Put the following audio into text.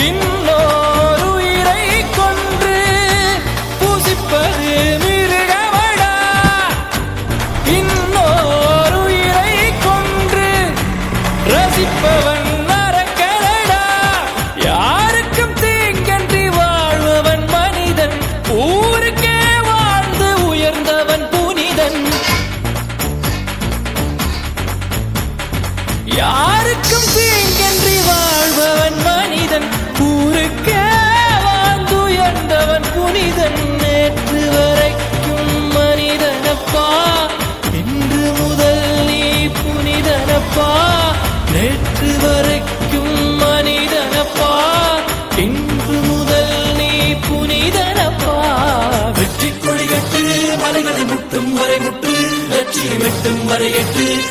இன்னோர் கொன்று பூசிப்பது மிருகமடா. இன்னோர் கொன்று ரசிப்பவன் நரக்கரடா யாருக்கும் தீங்கன்றி வாழ்பவன் மனிதன் ஊருக்கே வாழ்ந்து உயர்ந்தவன் புனிதன். யாருக்கும் நேற்று வரைக்கும் மனிதனப்பா. இன்று முதல் நீ புனிதனப்பா. வெற்றி கொடிகட்டு மலைகளை முட்டும் வரை முட்டு வெற்றி வெட்டும் வரை எட்டு.